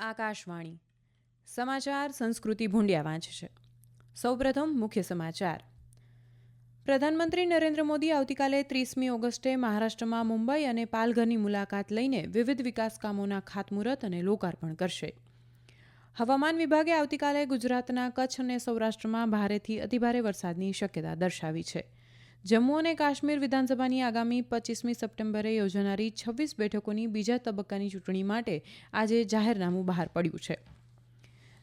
આકાશવાણી. સમાચાર સંસ્કૃતિ ભૂંડિયા વાંચશે. સૌપ્રથમ મુખ્ય સમાચાર. પ્રધાનમંત્રી નરેન્દ્ર મોદી આવતીકાલે ત્રીસમી ઓગસ્ટે મહારાષ્ટ્રમાં મુંબઈ અને પાલઘરની મુલાકાત લઈને વિવિધ વિકાસ કામોના ખાતમુહૂર્ત અને લોકાર્પણ કરશે. હવામાન વિભાગે આવતીકાલે ગુજરાતના કચ્છ અને સૌરાષ્ટ્રમાં ભારેથી અતિભારે વરસાદની શક્યતા દર્શાવી છે. જમ્મુ અને કાશ્મીર વિધાનસભાની આગામી પચીસમી સપ્ટેમ્બરે યોજાનારી છવ્વીસ બેઠકોની બીજા તબક્કાની ચૂંટણી માટે આજે જાહેરનામું બહાર પડ્યું છે.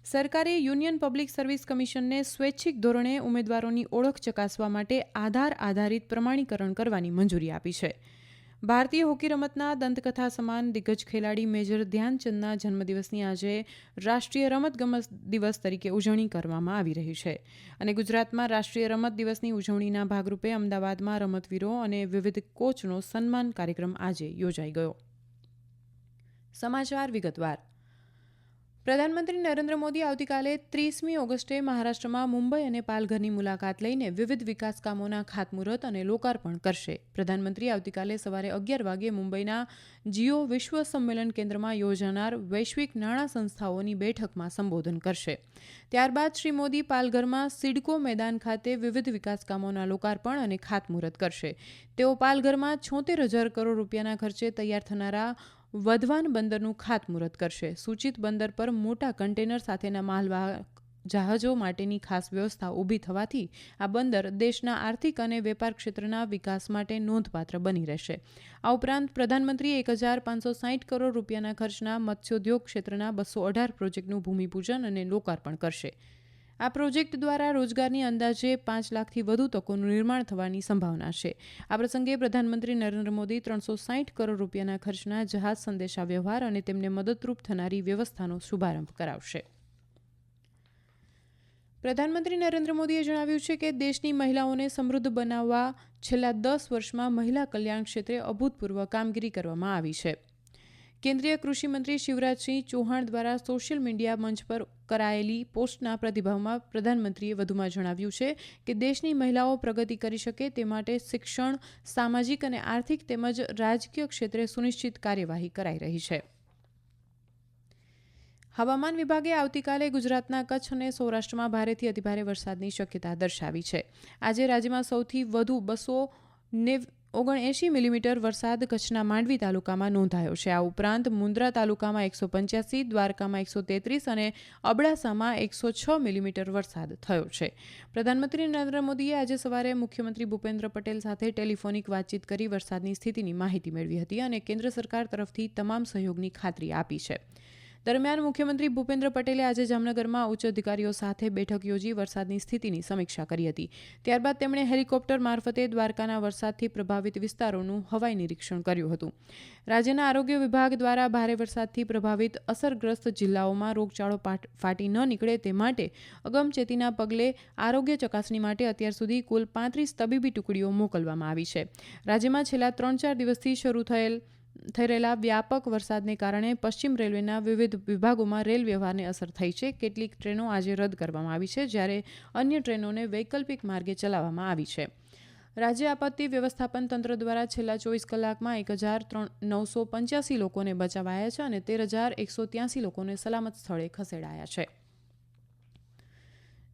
સરકારે યુનિયન પબ્લિક સર્વિસ કમિશનને સ્વૈચ્છિક ધોરણે ઉમેદવારોની ઓળખ ચકાસવા માટે આધાર આધારિત પ્રમાણીકરણ કરવાની મંજૂરી આપી છે. ભારતીય હોકી રમતના દંતકથા સમાન દિગ્ગજ ખેલાડી મેજર ધ્યાનચંદના જન્મદિવસની આજે રાષ્ટ્રીય રમતગમત દિવસ તરીકે ઉજવણી કરવામાં આવી રહી છે. અને ગુજરાતમાં રાષ્ટ્રીય રમત દિવસની ઉજવણીના ભાગરૂપે અમદાવાદમાં રમતવીરો અને વિવિધ કોચનો સન્માન કાર્યક્રમ આજે યોજાઈ ગયો. સમાચાર વિગતવાર. પ્રધાનમંત્રી નરેન્દ્ર મોદી આવતીકાલે ત્રીસમી ઓગસ્ટે મહારાષ્ટ્રમાં મુંબઈ અને પાલઘરની મુલાકાત લઈને વિવિધ વિકાસ કામોના ખાતમુહૂર્ત અને લોકાર્પણ કરશે. પ્રધાનમંત્રી આવતીકાલે સવારે અગિયાર વાગે મુંબઈના જીઓ વિશ્વ સંમેલન કેન્દ્રમાં યોજાનાર વૈશ્વિક નાણાં સંસ્થાઓની બેઠકમાં સંબોધન કરશે. ત્યારબાદ શ્રી મોદી પાલઘરમાં સિડકો મેદાન ખાતે વિવિધ વિકાસ કામોના લોકાર્પણ અને ખાતમુહૂર્ત કરશે. તેઓ પાલઘરમાં છોતેર હજાર કરોડ રૂપિયાના ખર્ચે તૈયાર થનારા વધવાન બંદરનું ખાતમુહૂર્ત કરશે. સૂચિત બંદર પર મોટા કન્ટેનર સાથેના માલવાહક જહાજો માટેની ખાસ વ્યવસ્થા ઊભી થવાથી આ બંદર દેશના આર્થિક અને વેપાર ક્ષેત્રના વિકાસ માટે નોંધપાત્ર બની રહેશે. આ ઉપરાંત પ્રધાનમંત્રીએ એક હજાર પાંચસો સાહીઠ કરોડ રૂપિયાના ખર્ચના મત્સ્યોદ્યોગ ક્ષેત્રના બસો અઢાર પ્રોજેક્ટનું ભૂમિપૂજન અને લોકાર્પણ કરશે. આ પ્રોજેક્ટ દ્વારા રોજગારની અંદાજે પાંચ લાખથી વધુ તકોનું નિર્માણ થવાની સંભાવના છે. આ પ્રસંગે પ્રધાનમંત્રી નરેન્દ્ર મોદી ત્રણસો સાહીઠ કરોડ રૂપિયાના ખર્ચના જહાજ સંદેશાવ્યવહાર અને તેમને મદદરૂપ થનારી વ્યવસ્થાનો શુભારંભ કરાવશે. પ્રધાનમંત્રી નરેન્દ્ર મોદીએ જણાવ્યું છે કે દેશની મહિલાઓને સમૃદ્ધ બનાવવા છેલ્લા દસ વર્ષમાં મહિલા કલ્યાણ ક્ષેત્રે અભૂતપૂર્વ કામગીરી કરવામાં આવી છે. કેન્દ્રીય કૃષિમંત્રી શિવરાજસિંહ ચૌહાણ દ્વારા સોશિયલ મીડિયા મંચ પર કરાયેલી પોસ્ટના પ્રતિભાવમાં પ્રધાનમંત્રીએ વધુમાં જણાવ્યું છે કે દેશની મહિલાઓ પ્રગતિ કરી શકે તે માટે શિક્ષણ, સામાજિક અને આર્થિક તેમજ રાજકીય ક્ષેત્રે સુનિશ્ચિત કાર્યવાહી કરાઈ રહી છે. હવામાન વિભાગે આવતીકાલે ગુજરાતના કચ્છ અને સૌરાષ્ટ્રમાં ભારેથી અતિભારે વરસાદની શક્યતા દર્શાવી છે. આજે રાજ્યમાં સૌથી વધુ બસો ઓગણએંશી મિલીમીટર વરસાદ કચ્છના માંડવી તાલુકામાં નોંધાયો છે. આ ઉપરાંત મુન્દ્રા તાલુકામાં એકસો પંચ્યાસી, દ્વારકામાં એકસો તેત્રીસ અને અબડાસામાં એકસો છ મિલીમીટર વરસાદ થયો છે. પ્રધાનમંત્રી નરેન્દ્ર મોદીએ આજે સવારે મુખ્યમંત્રી ભૂપેન્દ્ર પટેલ સાથે ટેલિફોનિક વાતચીત કરી વરસાદની સ્થિતિની માહિતી મેળવી હતી અને કેન્દ્ર સરકાર તરફથી તમામ સહયોગની ખાતરી આપી છે. દરમિયાન મુખ્યમંત્રી ભૂપેન્દ્ર પટેલે આજે જામનગરમાં ઉચ્ચ અધિકારીઓ સાથે બેઠક યોજી વરસાદની સ્થિતિની સમીક્ષા કરી હતી. ત્યારબાદ તેમણે હેલિકોપ્ટર મારફતે દ્વારકાના વરસાદથી પ્રભાવિત વિસ્તારોનું હવાઈ નિરીક્ષણ કર્યું હતું. રાજ્યના આરોગ્ય વિભાગ દ્વારા ભારે વરસાદથી પ્રભાવિત અસરગ્રસ્ત જિલ્લાઓમાં રોગચાળો ફાટી ન નીકળે તે માટે અગમચેતીના પગલે આરોગ્ય ચકાસણી માટે અત્યાર સુધી કુલ પાંત્રીસ તબીબી ટુકડીઓ મોકલવામાં આવી છે. રાજ્યમાં છેલ્લા ત્રણ ચાર દિવસથી શરૂ થયેલ થઈ રહેલા વ્યાપક વરસાદને કારણે પશ્ચિમ રેલવેના વિવિધ વિભાગોમાં રેલ વ્યવહારને અસર થઈ છે. કેટલીક ટ્રેનો આજે રદ કરવામાં આવી છે, જ્યારે અન્ય ટ્રેનોને વૈકલ્પિક માર્ગે ચલાવવામાં આવી છે. રાજ્ય આપત્તિ વ્યવસ્થાપન તંત્ર દ્વારા છેલ્લા ચોવીસ કલાકમાં એક હજાર ત્રણ નવસો પંચ્યાસી લોકોને બચાવાયા છે અને તેર હજાર એકસો ત્યાસી લોકોને સલામત સ્થળે ખસેડાયા છે.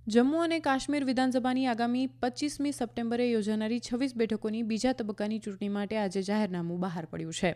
જમ્મુ અને કાશ્મીર વિધાનસભાની આગામી પચીસમી સપ્ટેમ્બરે યોજાનારી છવ્વીસ બેઠકોની બીજા તબક્કાની ચૂંટણી માટે આજે જાહેરનામું બહાર પડ્યું છે.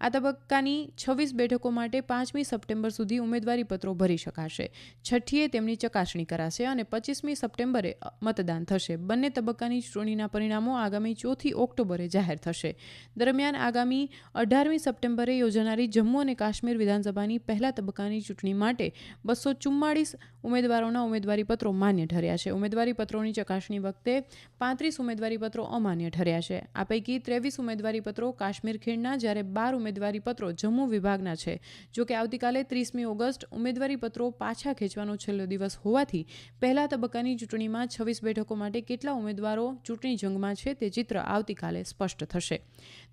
આ તબક્કાની છવ્વીસ બેઠકો માટે પાંચમી સપ્ટેમ્બર સુધી ઉમેદવારી પત્રો ભરી શકાશે. છઠ્ઠીએ તેમની ચકાસણી કરાશે અને પચીસમી સપ્ટેમ્બરે મતદાન થશે. બંને તબક્કાની ચૂંટણીના પરિણામો આગામી ચોથી ઓક્ટોબરે જાહેર થશે. દરમિયાન આગામી અઢારમી સપ્ટેમ્બરે યોજાનારી જમ્મુ અને કાશ્મીર વિધાનસભાની પહેલા તબક્કાની ચૂંટણી માટે બસો ચુમ્માળીસ ઉમેદવારોના ઉમેદવારી પત્રો માન્ય ઠર્યા છે. ઉમેદવારી પત્રોની ચકાસણી વખતે પાંત્રીસ ઉમેદવારી પત્રો અમાન્ય ઠર્યા છે. આ પૈકી ત્રેવીસ ઉમેદવારી પત્રો કાશ્મીર ખીણના, જ્યારે બાર ઉમેદવારી પત્રો જમ્મુ વિભાગના છે. જોકે આવતીકાલે ત્રીસમી ઓગસ્ટ ઉમેદવારીપત્રો પાછા ખેંચવાનો છેલ્લો દિવસ હોવાથી પહેલા તબક્કાની ચૂંટણીમાં છવ્વીસ બેઠકો માટે કેટલા ઉમેદવારો ચૂંટણી જંગમાં છે તે ચિત્ર આવતીકાલે સ્પષ્ટ થશે.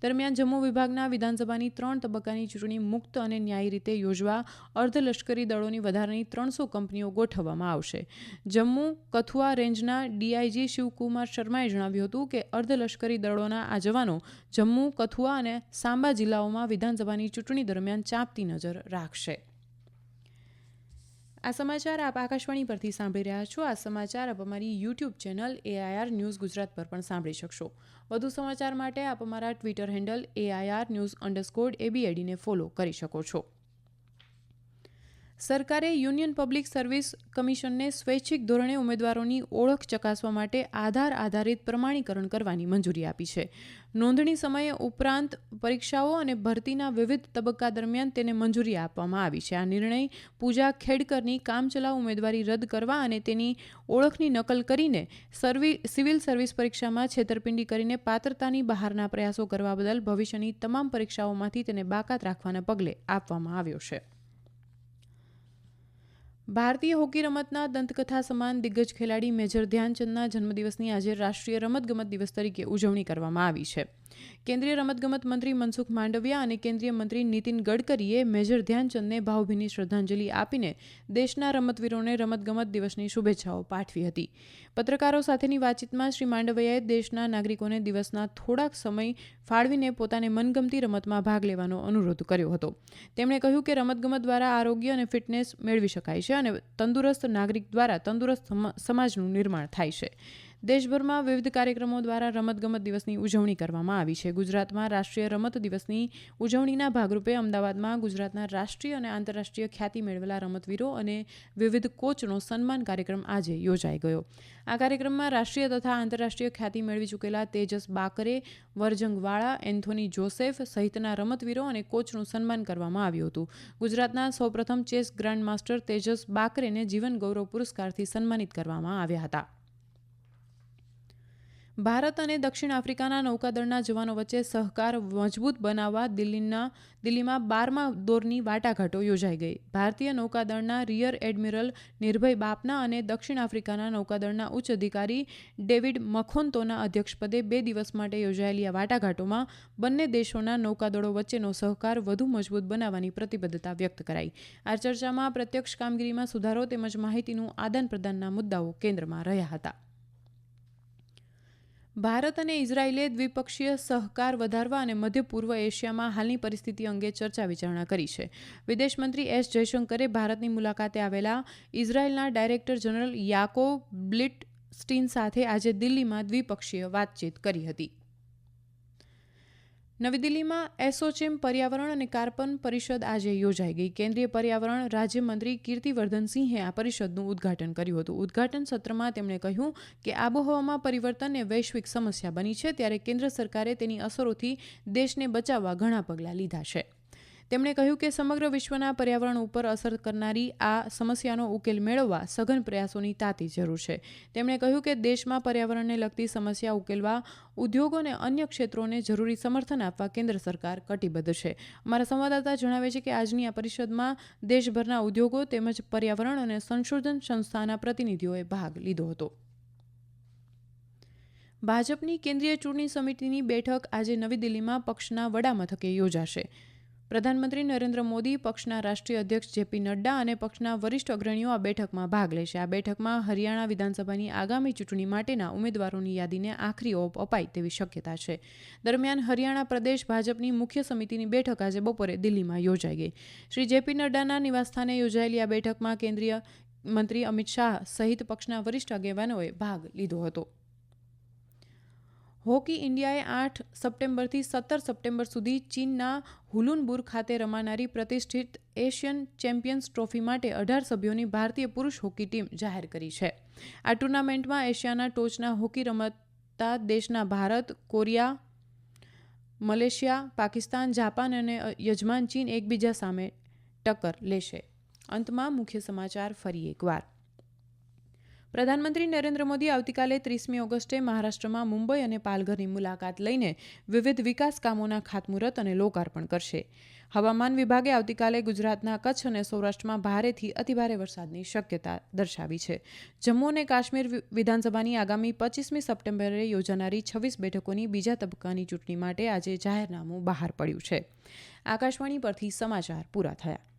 દરમિયાન જમ્મુ વિભાગના વિધાનસભાની ત્રણ તબક્કાની ચૂંટણી મુક્ત અને ન્યાયી રીતે યોજવા અર્ધલશ્કરી દળોની વધારાની ત્રણસો કંપનીઓ ગોઠવવામાં આવશે. જમ્મુ કથુઆ રેન્જના ડીઆઈજી શિવકુમાર શર્માએ જણાવ્યું હતું કે અર્ધલશ્કરી દળોના આ જવાનો જમ્મુ, કથુઆ અને સાંબા જિલ્લાઓમાં વિધાનસભાની ચૂંટણી દરમિયાન ચાંપતી નજર રાખશે. આ સમાચાર આપ આકાશવાણી પરથી સાંભળી રહ્યા છો. આ સમાચાર આપ અમારી YouTube channel AIR news Gujarat પર પણ સાંભળી શકશો. વધુ સમાચાર માટે આપ અમારા Twitter handle AIR news underscore એબીએડીને follow કરી શકો છો. સરકારે યુનિયન પબ્લિક સર્વિસ કમિશનને સ્વૈચ્છિક ધોરણે ઉમેદવારોની ઓળખ ચકાસવા માટે આધાર આધારિત પ્રમાણીકરણ કરવાની મંજૂરી આપી છે. નોંધણી સમયે ઉપરાંત પરીક્ષાઓ અને ભરતીના વિવિધ તબક્કા દરમિયાન તેને મંજૂરી આપવામાં આવી છે. આ નિર્ણય પૂજા ખેડકરની કામચલાઉ ઉમેદવારી રદ કરવા અને તેની ઓળખની નકલ કરીને સર્વિ, સિવિલ સર્વિસ પરીક્ષામાં છેતરપિંડી કરીને પાત્રતાની બહારના પ્રયાસો કરવા બદલ ભવિષ્યની તમામ પરીક્ષાઓમાંથી તેને બાકાત રાખવાના પગલે આપવામાં આવ્યો છે. ભારતીય હોકી રમતના દંતકથા સમાન દિગ્ગજ ખેલાડી મેજર ધ્યાનચંદના જન્મદિવસની આજે રાષ્ટ્રીય રમતગમત દિવસ તરીકે ઉજવણી કરવામાં આવી છે. કેન્દ્રીય રમતગમત મંત્રી મનસુખ માંડવિયા અને કેન્દ્રીય મંત્રી નીતિન ગડકરીએ મેજર ધ્યાનચંદને ભાવભીની શ્રદ્ધાંજલિ આપીને દેશના રમતવીરોને રમતગમત દિવસની શુભેચ્છાઓ પાઠવી હતી. પત્રકારો સાથેની વાતચીતમાં શ્રી માંડવિયાએ દેશના નાગરિકોને દિવસના થોડાક સમય ફાળવીને પોતાને મનગમતી રમતમાં ભાગ લેવાનો અનુરોધ કર્યો હતો. તેમણે કહ્યું કે રમતગમત દ્વારા આરોગ્ય અને ફિટનેસ મેળવી શકાય છે અને તંદુરસ્ત નાગરિક દ્વારા તંદુરસ્ત સમાજનું નિર્માણ થાય છે. દેશભરમાં વિવિધ કાર્યક્રમો દ્વારા રમતગમત દિવસની ઉજવણી કરવામાં આવી છે. ગુજરાતમાં રાષ્ટ્રીય રમત દિવસની ઉજવણીના ભાગરૂપે અમદાવાદમાં ગુજરાતના રાષ્ટ્રીય અને આંતરરાષ્ટ્રીય ખ્યાતિ મેળવેલા રમતવીરો અને વિવિધ કોચનો સન્માન કાર્યક્રમ આજે યોજાઈ ગયો. આ કાર્યક્રમમાં રાષ્ટ્રીય તથા આંતરરાષ્ટ્રીય ખ્યાતિ મેળવી ચૂકેલા તેજસ બાકરે વરજંગવાળા એન્થોની જોસેફ સહિતના રમતવીરો અને કોચનું સન્માન કરવામાં આવ્યું હતું. ગુજરાતના સૌપ્રથમ ચેસ ગ્રાન્ડ માસ્ટર તેજસ બાકરેને જીવન ગૌરવ પુરસ્કારથી સન્માનિત કરવામાં આવ્યા હતા. ભારત અને દક્ષિણ આફ્રિકાના નૌકાદળના જવાનો વચ્ચે સહકાર મજબૂત બનાવવા દિલ્હીના દિલ્હીમાં બારમા દોરની વાટાઘાટો યોજાઈ ગઈ. ભારતીય નૌકાદળના રિયર એડમિરલ નિર્ભય બાપના અને દક્ષિણ આફ્રિકાના નૌકાદળના ઉચ્ચ અધિકારી ડેવિડ મખોન્તોના અધ્યક્ષપદે બે દિવસ માટે યોજાયેલી આ વાટાઘાટોમાં બંને દેશોના નૌકાદળો વચ્ચેનો સહકાર વધુ મજબૂત બનાવવાની પ્રતિબદ્ધતા વ્યક્ત કરાઈ. આ ચર્ચામાં પ્રત્યક્ષ કામગીરીમાં સુધારો તેમજ માહિતીનું આદાન પ્રદાનના મુદ્દાઓ કેન્દ્રમાં રહ્યા હતા. ભારત અને ઇઝરાયેલે દ્વિપક્ષીય સહકાર વધારવા અને મધ્ય પૂર્વ એશિયામાં હાલની પરિસ્થિતિ અંગે ચર્ચા વિચારણા કરી છે. વિદેશમંત્રી એસ જયશંકરે ભારતની મુલાકાતે આવેલા ઇઝરાયેલના ડાયરેક્ટર જનરલ યાકો બ્લિટ સ્ટીન સાથે આજે દિલ્હીમાં દ્વિપક્ષીય વાતચીત કરી હતી. નવી દિલ્હીમાં એસોચેમ પર્યાવરણ અને કાર્બન પરિષદ આજે યોજાઈ ગઈ. કેન્દ્રીય પર્યાવરણ રાજ્યમંત્રી કીર્તિવર્ધનસિંહે આ પરિષદનું ઉદ્ઘાટન કર્યું હતું. ઉદ્ઘાટન સત્રમાં તેમણે કહ્યું કે આબોહવામાં પરિવર્તન એ વૈશ્વિક સમસ્યા બની છે, ત્યારે કેન્દ્ર સરકારે તેની અસરોથી દેશને બચાવવા ઘણા પગલાં લીધા છે. તેમણે કહ્યું કે સમગ્ર વિશ્વના પર્યાવરણ ઉપર અસર કરનારી આ સમસ્યાનો ઉકેલ મેળવવા સઘન પ્રયાસોની તાતી જરૂર છે. તેમણે કહ્યું કે દેશમાં પર્યાવરણને લગતી સમસ્યા ઉકેલવા ઉદ્યોગો અને અન્ય ક્ષેત્રોને જરૂરી સમર્થન આપવા કેન્દ્ર સરકાર કટિબદ્ધ છે. અમારા સંવાદદાતા જણાવે છે કે આજની આ પરિષદમાં દેશભરના ઉદ્યોગો તેમજ પર્યાવરણ અને સંશોધન સંસ્થાના પ્રતિનિધિઓએ ભાગ લીધો હતો. ભાજપની કેન્દ્રીય ચૂંટણી સમિતિની બેઠક આજે નવી દિલ્હીમાં પક્ષના વડામથકે યોજાશે. પ્રધાનમંત્રી નરેન્દ્ર મોદી પક્ષના રાષ્ટ્રીય અધ્યક્ષ જેપી નડ્ડા અને પક્ષના વરિષ્ઠ અગ્રણીઓ આ બેઠકમાં ભાગ લેશે. આ બેઠકમાં હરિયાણા વિધાનસભાની આગામી ચૂંટણી માટેના ઉમેદવારોની યાદીને આખરી ઓપ અપાય તેવી શક્યતા છે. દરમિયાન હરિયાણા પ્રદેશ ભાજપની મુખ્ય સમિતિની બેઠક આજે બપોરે દિલ્હીમાં યોજાઈ ગઈ. શ્રી જેપી નડ્ડાના નિવાસસ્થાને યોજાયેલી આ બેઠકમાં કેન્દ્રીય મંત્રી અમિત શાહ સહિત પક્ષના વરિષ્ઠ આગેવાનોએ ભાગ લીધો હતો. હોકી ઇન્ડિયાએ આઠ સપ્ટેમ્બરથી સત્તર સપ્ટેમ્બર સુધી ચીનના હુલુનબુર ખાતે રમાનારી પ્રતિષ્ઠિત એશિયન ચેમ્પિયન્સ ટ્રોફી માટે અઢાર સભ્યોની ભારતીય પુરુષ હોકી ટીમ જાહેર કરી છે. આ ટુર્નામેન્ટમાં એશિયાના ટોચના હોકી રમતા દેશના Bharat, Korea, Malaysia, Pakistan, Japan અને યજમાન ચીન એકબીજા સામે ટક્કર લેશે. અંતમાં મુખ્ય સમાચાર ફરી એકવાર. પ્રધાનમંત્રી નરેન્દ્ર મોદી આવતીકાલે ત્રીસમી ઓગસ્ટે મહારાષ્ટ્રમાં મુંબઈ અને પાલઘરની મુલાકાત લઈને વિવિધ વિકાસ કામોના ખાતમુહૂર્ત અને લોકાર્પણ કરશે. હવામાન વિભાગે આવતીકાલે ગુજરાતના કચ્છ અને સૌરાષ્ટ્રમાં ભારેથી અતિભારે વરસાદની શક્યતા દર્શાવી છે. જમ્મુ અને કાશ્મીર વિધાનસભાની આગામી પચીસમી સપ્ટેમ્બરે યોજાનારી છવ્વીસ બેઠકોની બીજા તબક્કાની ચૂંટણી માટે આજે જાહેરનામું બહાર પડ્યું છે. આકાશવાણી પરથી સમાચાર પૂરા થયા.